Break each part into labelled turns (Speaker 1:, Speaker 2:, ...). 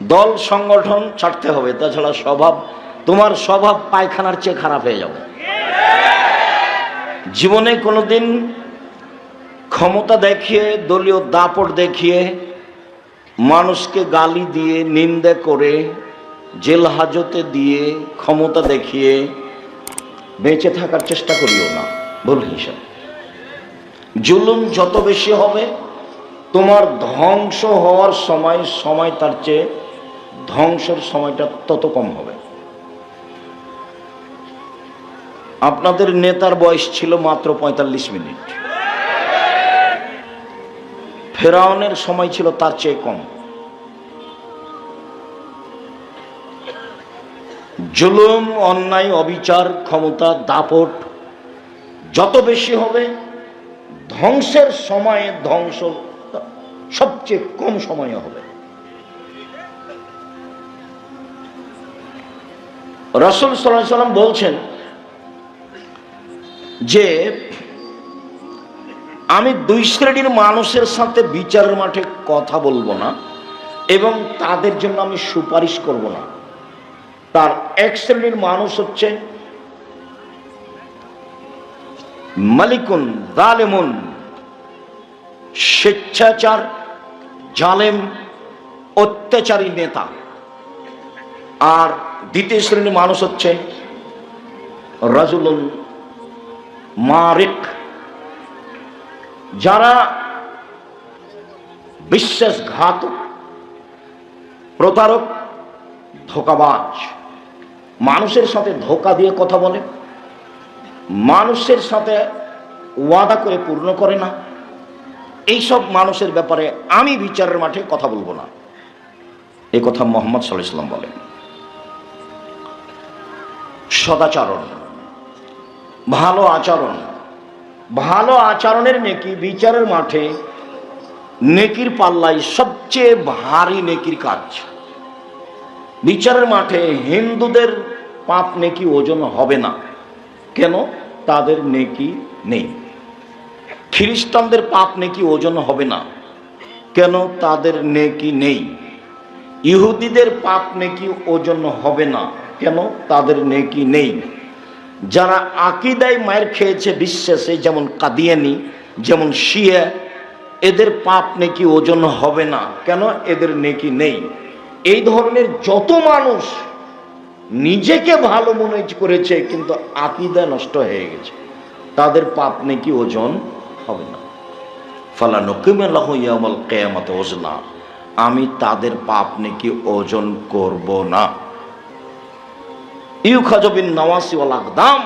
Speaker 1: দল সংগঠন ছাড়তে হবে, তাছাড়া স্বভাব, তোমার স্বভাব পায়খানার চেয়ে খারাপ হয়ে যাবে। জীবনে কোনোদিন ক্ষমতা দেখিয়ে, দলীয় দাপট দেখিয়ে, মানুষকে গালি দিয়ে, নিন্দে করে, জেল হাজতে দিয়ে ক্ষমতা দেখিয়ে বেঁচে থাকার চেষ্টা করিও না ভুল হিসাব। জুলুম যত বেশি হবে, তোমার ধ্বংস হওয়ার সময় সময় তার চেয়ে ধ্বংসের সময়টা তত কম হবে। আপনাদের নেতার বয়স ছিল মাত্র পঁয়তাল্লিশ মিনিট। ফেরাউনের সময় ছিল তার চেয়ে কম। জুলুম, অন্যায়, অবিচার, ক্ষমতা, দাপট, যত বেশি হবে, ধ্বংসের সময়ে ধ্বংস সবচেয়ে কম সময়ে হবে। রসুল সাল্লাহ সাল্লাম বলছেন যে, আমি দুই শ্রেণির মানুষের সাথে বিচারের মাঠে কথা বলব না এবং তাদের জন্য আমি সুপারিশ করব না। তার এক শ্রেণির মানুষ হচ্ছে মালিকুন, জালেমুন, স্বেচ্ছাচার, জালেম, অত্যাচারী নেতা। আর দ্বিতীয় শ্রেণির মানুষ হচ্ছে রাজুলুন মারিক। যারা বিশ্বাসঘাতক, প্রতারক, ধোকাবাজ। মানুষের সাথে ধোকা দিয়ে কথা বলে, মানুষের সাথে ওয়াদা করে পূর্ণ করে না। এইসব মানুষের ব্যাপারে আমি বিচারের মাঠে কথা বলব না। এই কথা মোহাম্মদ সাল্লাহ ইসলাম বলেন। সদাচরণ। ভালো আচরণ। ভালো আচরণের নেকি বিচারের মাঠে নেকির পাল্লায় সবচেয়ে ভারী নেকির কাজ। বিচারের মাঠে হিন্দুদের পাপ নেকি ওজন হবে না। কেন? তাদের নেকি নেই। খ্রিস্টানদের পাপ নেকি ওজন হবে না। কেন? তাদের নেকি নেই। ইহুদিদের পাপ নেকি ওজন হবে না। কেন? তাদের নেকি নেই। যারা আকিদায় মায়ের খেয়েছে বিশ্বাসে, যেমন কাদিয়ানি, যেমন শিয়া, এদের পাপ নেকি ওজন হবে না। কেন? এদের নেকি নেই। এই ধরনের যত মানুষ নিজেকে ভালো মনে করেছে, কিন্তু আকিদা নষ্ট হয়ে গেছে। তাদের পাপ নেকি ওজন হবে না। ফালা নকিমাল কেয়ামত ওজনা। আমি তাদের পাপ নেকি ওজন করব না। ইউখাজবিন নওয়াসি ওয়াল আকদাম।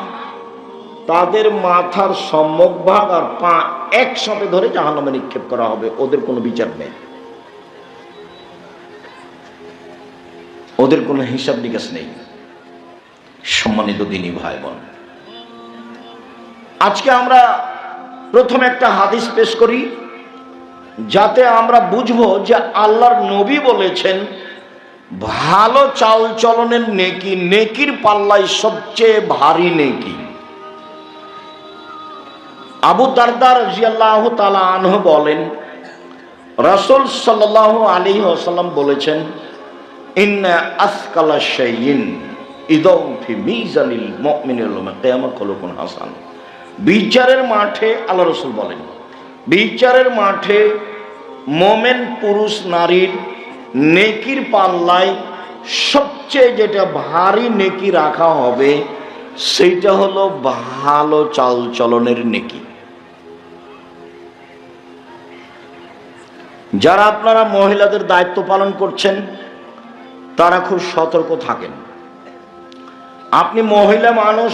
Speaker 1: তাদের মাথার সম্মুখ ভাগ আর পা একসাথে ধরে জাহান্নামে নিক্ষেপ করা হবে। ওদের কোনো বিচার নেই। ওদের কোনো হিসাব নিকাশ নেই। সম্মানিত দিনী ভাই বোন আজকে আমরা প্রথম একটা হাদিস পেশ করি, যাতে আমরা বুঝব যে আল্লাহর নবী বলেছেন ভালো চাল চলনের নেকি, নেকির পাল্লায় সবচেয়ে ভারী নেকি। আবু দারদার জিয়াল্লাহ তালা আনহ বলেন, রসুল সাল্লাহ আলী আসাল্লাম বলেছেন, ইন্না আসকালা খলুকুন হাসান। বিচারের মাঠে, আল্লাহ রসুল বলেন, বিচারের মাঠে মোমেন, পুরুষ, নারীর নেকির পাল্লায় সবচেয়ে যেটা ভারী নেকি রাখা হবে, সেইটা হলো ভালো চাল চলনের নেকি। যারা আপনারা মহিলাদের দায়িত্ব পালন করছেন, তারা খুব সতর্ক থাকেন। আপনি মহিলা মানুষ,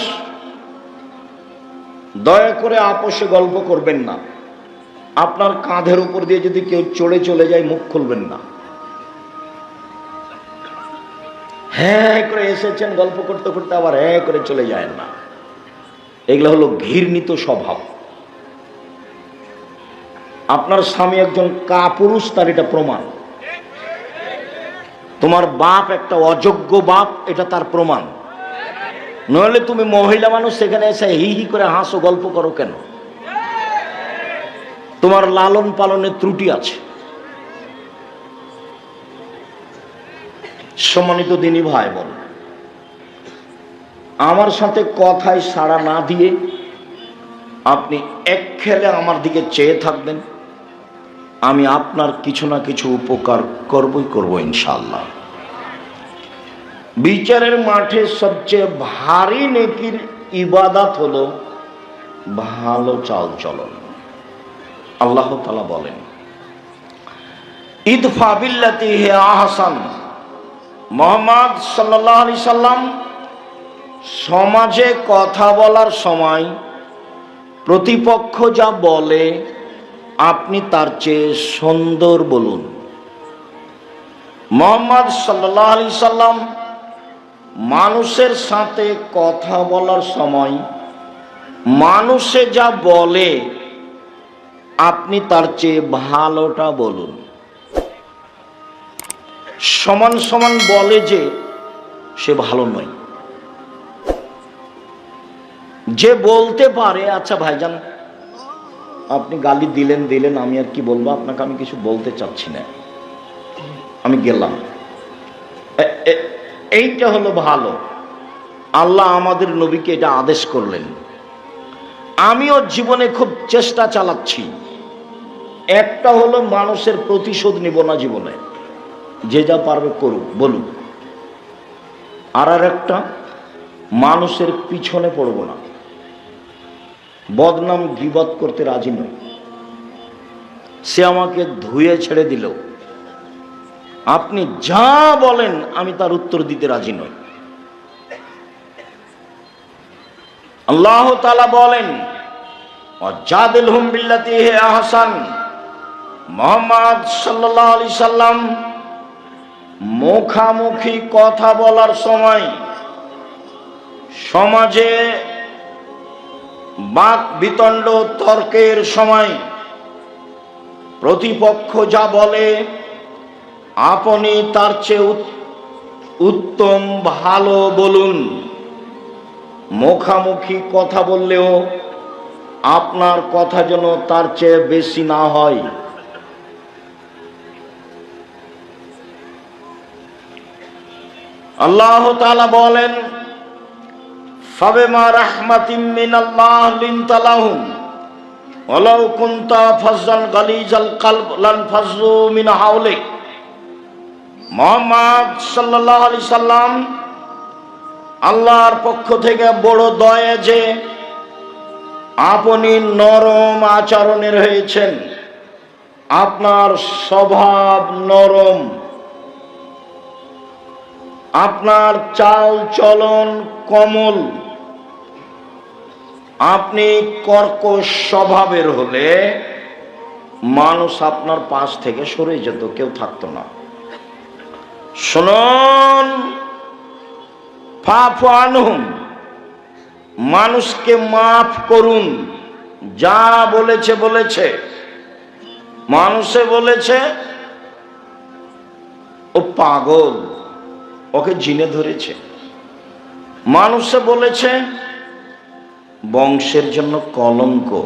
Speaker 1: দয়া করে আপোষে গল্প করবেন না। আপনার কাঁধের উপর দিয়ে যদি কেউ চড়ে চলে যায়, মুখ খুলবেন না। হ্যাঁ করে এসেছেন, গল্প করতে করতে আবার হ্যাঁ করে চলে যায় না। এগুলো হলো ঘৃণিত স্বভাব। আপনার স্বামী একজন কাপুরুষ, তার এটা প্রমাণ। তোমার বাপ একটা অযোগ্য বাপ, এটা তার প্রমাণ। নইলে তুমি মহিলা মানুষ, সেখানে এসে হি হি করে হাসো, গল্প করো কেন? তোমার লালন পালনের ত্রুটি আছে। সম্মানিত দিনী ভাই বল আমার সাথে কথায় সাড়া না দিয়ে আপনি এক খেলে আমার দিকে চেয়ে থাকবেন, আমি আপনার কিছু না কিছু উপকার করবই করব ইনশাল্লাহ বিচারের মাঠে সবচেয়ে ভারী নেকির ইবাদাত হলো ভালো চাল চলন। আল্লাহ তালা বলেন ঈদ ফাবিল্লাতি হে আহসান। মোহাম্মদ সাল্লাহ আলি সাল্লাম সমাজে কথা বলার সময় প্রতিপক্ষ যা বলে, আপনি তার চেয়ে সুন্দর বলুন। মোহাম্মদ সাল্লাহ আলি সাল্লাম মানুষের সাথে কথা বলার সময় মানুষে যা বলে, আপনি তার চেয়ে ভালোটা বলুন। সমান সমান বলে যে সে ভালো নয়। যে বলতে পারে আচ্ছা ভাইজান, আপনি গালি দিলেন দিলেন, আমি আর কি বলব? আপনাকে আমি কিছু বলতে চাচ্ছি না। আমি গেলাম। এইটা হলো ভালো। আল্লাহ আমাদের নবীকে এটা আদেশ করলেন। আমিও জীবনে খুব চেষ্টা চালাচ্ছি। একটা হলো মানুষের প্রতিশোধ নিব না জীবনে। যে যা পারবে করুক, বলুক। আর আর একটা, মানুষের পিছনে পড়ব না। বদনাম গিবত করতে রাজি নয় সে আমাকে ধুয়ে ছেড়ে দিল। আপনি যা বলেন, আমি তার উত্তর দিতে রাজি নই। আল্লাহ তালা বলেন হুম বিল্লাতি হে আহসান মোহাম্মদ সাল্লাহ আলি সাল্লাম মুখামুখি কথা বলার সময় সমাজে বাক বিতণ্ড তর্কের সময় প্রতিপক্ষ যা বলে, আপনি তার চেয়ে উত- উত্তম ভালো বলুন। মুখামুখি কথা বললেও আপনার কথা যেন তার চেয়ে বেশি না হয়। আল্লাহ তাআলা বলেন ফাবেমা রাহমাতিম মিনাল্লাহ লিনতালাহুম, ওয়ালাউ কুনতা ফাজ্জান গালিজাল কলব লান ফাজ্জু মিন হাওলিক। মোহাম্মদ সাল্লাল্লাহু আলাইহি সাল্লাম আল্লাহর পক্ষ থেকে বড় দয়া যে আপনি নরম আচরণের হয়েছেন, আপনার স্বভাব নরম। আপনার চাল চলন কমল। আপনি কর্কশ স্বভাবের হলে মানুষ আপনার পাশ থেকে সরে যেত, কেউ থাকতো না। শুনুন, ফাফু আনহুম, মানুষকে মাফ করুন, যা বলেছে বলেছে। মানুষে বলেছে, ও পাগল। ওকে জিনে ধরেছে। মানুষে বলেছে, বংশের জন্য কলঙ্ক,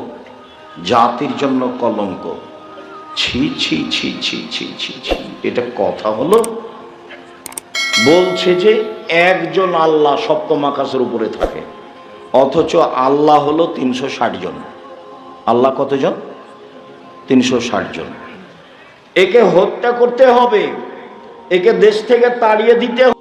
Speaker 1: জাতির জন্য কলঙ্ক। ছি ছি ছি ছি ছি ছি ছি, এটা কথা হলো? বলছে যে একজন আল্লাহ সপ্তম আকাশের উপরে থাকে, অথচ আল্লাহ হলো তিনশো জন। আল্লাহ কতজন? তিনশো জন। একে হত্যা করতে হবে, একে দেশ থেকে তাড়িয়ে দিতে